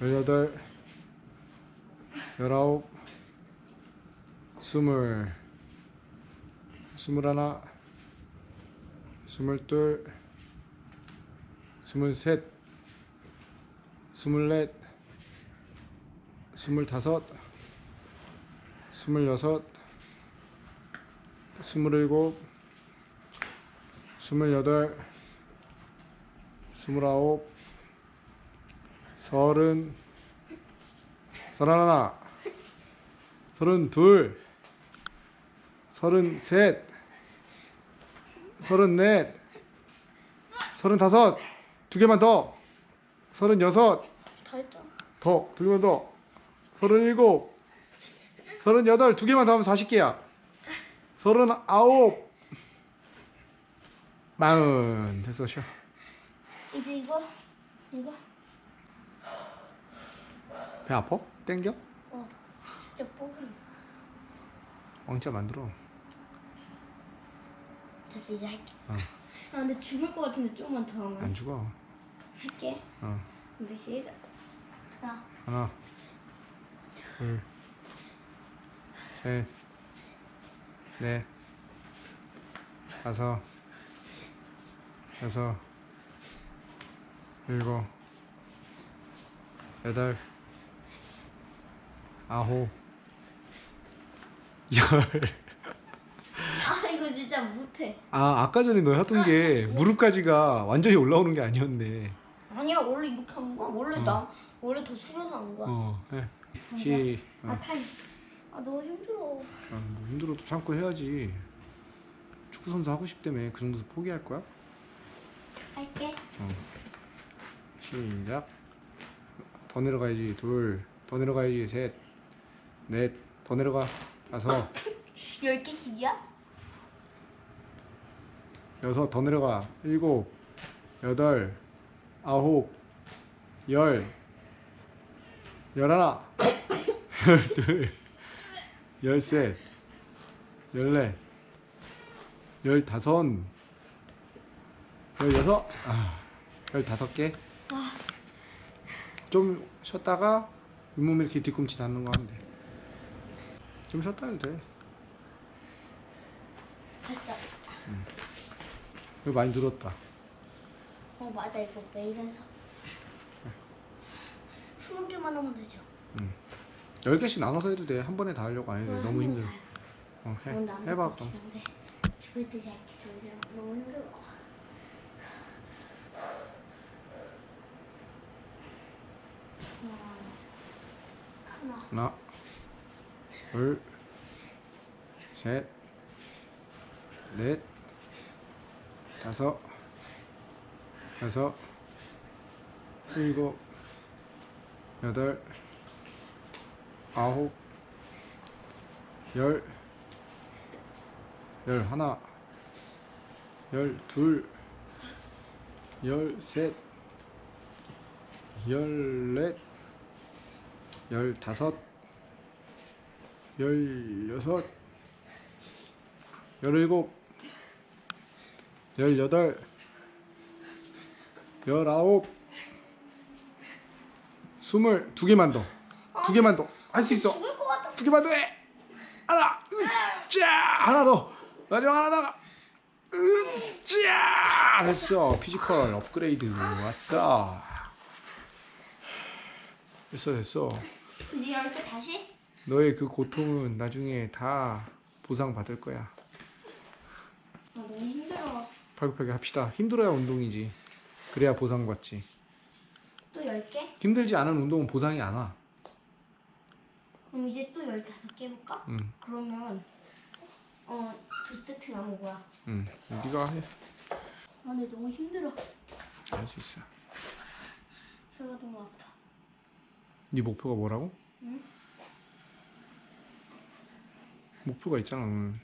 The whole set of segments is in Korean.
열여덟, 열아홉, 스물, 스물하나, 스물둘, 스물셋, 스물넷, 스물다섯, 스물여섯, 스물일곱, 스물여덟, 스물아홉, 서른, 서른하나, 서른둘, 서른셋, 서른넷, 서른다섯, 두 개만 더, 서른여섯, 다 했잖아. 더, 두 개만 더, 서른일곱, 서른여덟, 두 개만 더 하면 40개야. 서른아홉, 마흔, 됐어, 쉬어. 이제 이거 이거 배 아파? 땡겨? 어 진짜 뽀글이 왕자 만들어. 됐어 이제 할게. 어. 아 근데 죽을 것 같은데 조금만 더 하면 안 죽어. 할게. 어. 우리 시작. 하나 하나, 둘, 셋, 넷, 다섯, 여섯, 일곱, 여덟, 아홉, 열. 아 이거 진짜 못해. 아 아까 전에 너 하던 게 무릎까지가 완전히 올라오는 게 아니었네. 아니야 원래 이렇게 하는 거야. 원래 어. 나 원래 더 숙여서 하는 거야. 어, 해. 시. 어. 아 타임. 아 너무 힘들어. 아, 뭐 힘들어도 참고 해야지. 축구 선수 하고 싶다며 그 정도도 포기할 거야? 할게. 시작. 더 내려가야지 둘. 더 내려가야지 셋. 넷. 더 내려가 다섯. 열 개씩이야? 여섯. 더 내려가 일곱. 여덟. 아홉. 열. 열하나. 열둘. 열셋. 열넷. 열다섯. 열여섯. 아, 열다섯 개. 아좀 쉬었다가 윗몸 이렇게 뒤꿈치 닿는 거 하면 돼. 좀 쉬었다 해도 돼. 됐어. 이거 많이 늘었다. 어 맞아 이거 매일 해서. 스무 개만 하면 되죠. 열 개씩 나눠서 해도 돼. 한 번에 다 하려고 안 해도 돼. 너무 힘들어. 어, 해. 해봐 그럼. 죽을 듯이 할게. 너무 힘들어. 하나, 둘, 셋, 넷, 다섯, 여섯, 일곱, 여덟, 아홉, 열, 열 하나, 열 둘, 열 셋, 열 넷, 열다섯, 열여섯, 열일곱, 열여덟, 열아홉, 스물 두 개만 더, 두 개만 더 할 수 있어. 죽을 것 같아. 두 개만 더 해. 하나, 으짜, 하나 더, 마지막 하나 더. 으짜, 됐어. 피지컬 업그레이드 왔어. 됐어, 됐어. 이제 이렇게 다시? 너의 그 고통은 나중에 다 보상 받을 거야. 아 너무 힘들어. 팔굽혀펴기 합시다. 힘들어야 운동이지. 그래야 보상 받지. 또열 개? 힘들지 않은 운동은 보상이 안 와. 그럼 이제 또 열다섯 개 해볼까? 응, 그러면 어 두 세트 남은 거야. 응. 네가 해. 아 근데 너무 힘들어. 할 수 있어. 배가 너무 아파. 네 목표가 뭐라고? 응? 목표가 있잖아 오늘.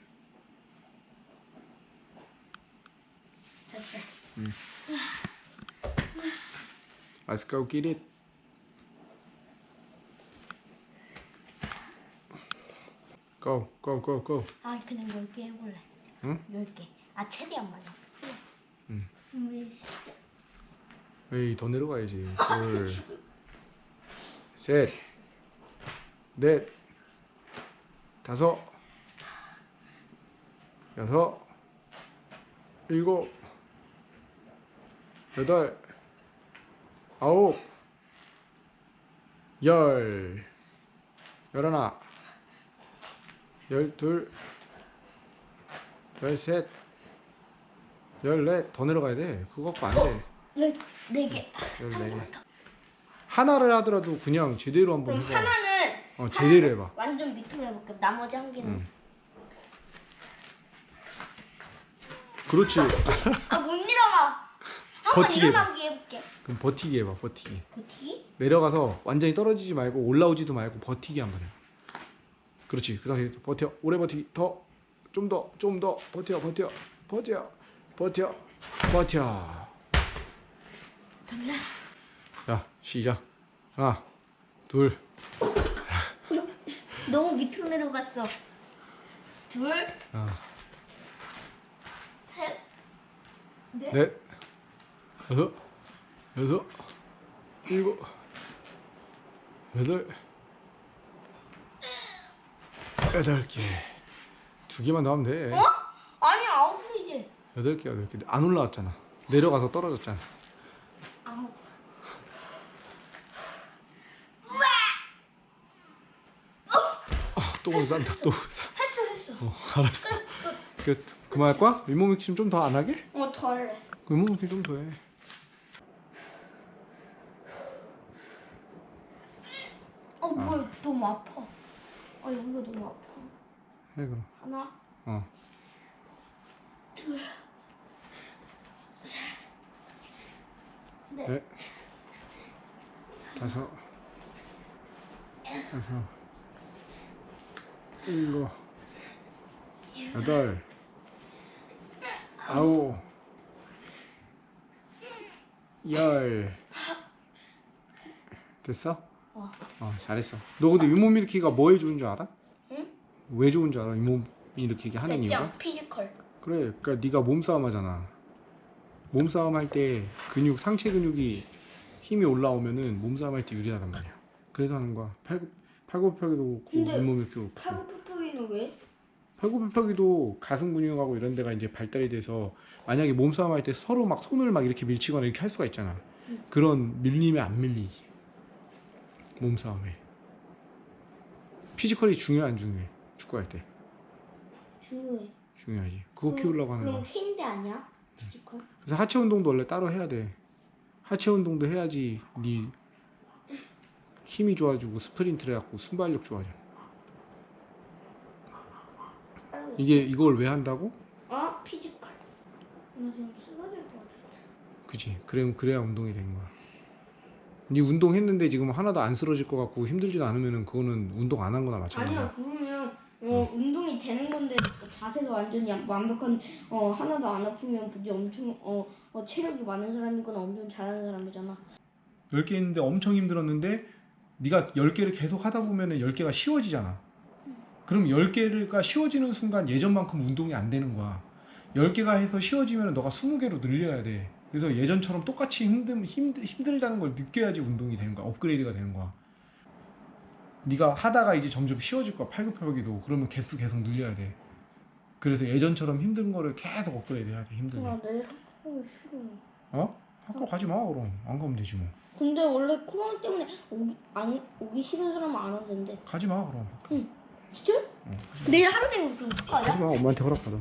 됐어. Let's go get it. Go, go, go, go. 아 그냥 10개 해볼래. 응? 10개. 아 최대한 많이. 응. 왜 진짜. 에이 더 내려가야지. 둘, 셋, 넷, 다섯, 여섯, 일곱, 여덟, 아홉, 열, 열하나, 열둘, 열셋, 열넷 더 내려가야 돼. 그거 갖고 안 돼. 14개. 14개. 하나를 하더라도 그냥 제대로 한번 그럼 해봐. 하나는 어, 제대로 해봐. 완전 밑으로 해볼게. 나머지 한 개는. 응. 그렇지. 아 못 일어나. 한번 버티게. 일어나게 해볼게. 그럼 버티기 해봐. 버티기. 버티기? 내려가서 완전히 떨어지지 말고 올라오지도 말고 버티기 한번 해. 그렇지. 그 상태에서 버텨. 오래 버티기. 더. 좀 더. 좀 더. 버텨. 버텨. 버텨. 버텨. 버텨. 됐네. 자, 시작. 하나, 둘, 너무 밑으로 내려갔어. 둘, 하나, 셋, 넷. 넷, 여섯, 여섯, 일곱, 여덟, 여덟 개. 두 개만 더 하면 돼. 어? 아니 아홉 개이지. 여덟 개, 여덟 개. 안 올라왔잖아. 내려가서 떨어졌잖아. 아홉. 아, 또 싼다, 또 싸. 했어 했어. 어, 알았어. 끝. 그만 할 거야? 윗몸 익힘 좀 더 안 하게? 어 덜래. 윗몸 익힘 좀더 해. 어 뭐야 너무 아파. 아 여기가 너무 아파. 해 그럼. 하나, 어. 둘, 셋, 넷. 넷, 다섯, 여섯, 일곱, 여덟, 아홉, 열. 됐어? 어. 어, 잘했어. 너 근데 윗몸 일으키기가 뭐에 좋은 줄 알아? 응? 왜 좋은 줄 알아? 윗몸 일으키기 하는 이유가? 백장 피지컬. 그래, 그러니까 네가 몸싸움 하잖아. 몸싸움 할 때 근육 상체 근육이 힘이 올라오면은 몸싸움 할 때 유리하단 말이야. 그래서 하는 거야. 팔굽 팔굽혀펴기도 그렇고 근데 윗몸 일으키고 그렇고. 팔굽혀펴기는 왜? 팔굽혀펴기도 가슴 근육하고 이런 데가 이제 발달이 돼서 만약에 몸싸움 할 때 서로 막 손을 막 이렇게 밀치거나 이렇게 할 수가 있잖아. 그런 밀림에 안 밀리지. 몸싸움에. 피지컬이 중요해 안 중요해? 축구할 때 중요해. 중요하지. 그거 키우려고 하는 거야. 그럼 흰데 아니야? 피지컬? 그래서 하체 운동도 원래 따로 해야 돼. 하체 운동도 해야지 네 힘이 좋아지고 스프린트를 해갖고 순발력 좋아져. 이게 이걸 왜 한다고? 어? 피지컬. 나 지금 쓰러질 것 같아. 그지? 그래 그래야 운동이 되는 거야. 네 운동했는데 지금 하나도 안 쓰러질 것 같고 힘들지도 않으면은 그거는 운동 안 한 거나 마찬가지야. 아니야 그러면 어 운동이 되는 건데 자세가 완전히 완벽한 어 하나도 안 아프면 그게 엄청 어, 어 체력이 많은 사람이거나 엄청 잘하는 사람이잖아. 10개 있는데 엄청 힘들었는데 네가 10개를 계속 하다 보면은 10개가 쉬워지잖아. 그럼 10개가 쉬워지는 순간 예전만큼 운동이 안 되는 거야. 10개가 해서 쉬워지면 너가 20개로 늘려야 돼. 그래서 예전처럼 똑같이 힘든, 힘들, 힘들다는 걸 느껴야지 운동이 되는 거야. 업그레이드가 되는 거야. 네가 하다가 이제 점점 쉬워질 거야. 팔굽혀펴기도. 그러면 개수 계속 늘려야 돼. 그래서 예전처럼 힘든 거를 계속 업그레이드 해야 돼. 힘들게. 아 내일 학교 싫어. 어? 학교 가지 마 그럼. 안 가면 되지 뭐. 근데 원래 코로나 때문에 오기 안 오기 싫은 사람은 안 오던데. 가지 마 그럼. 진짜? 어, 내일 하루 종일 그럼 축구하자. 가지 마. 엄마한테 허락 받아.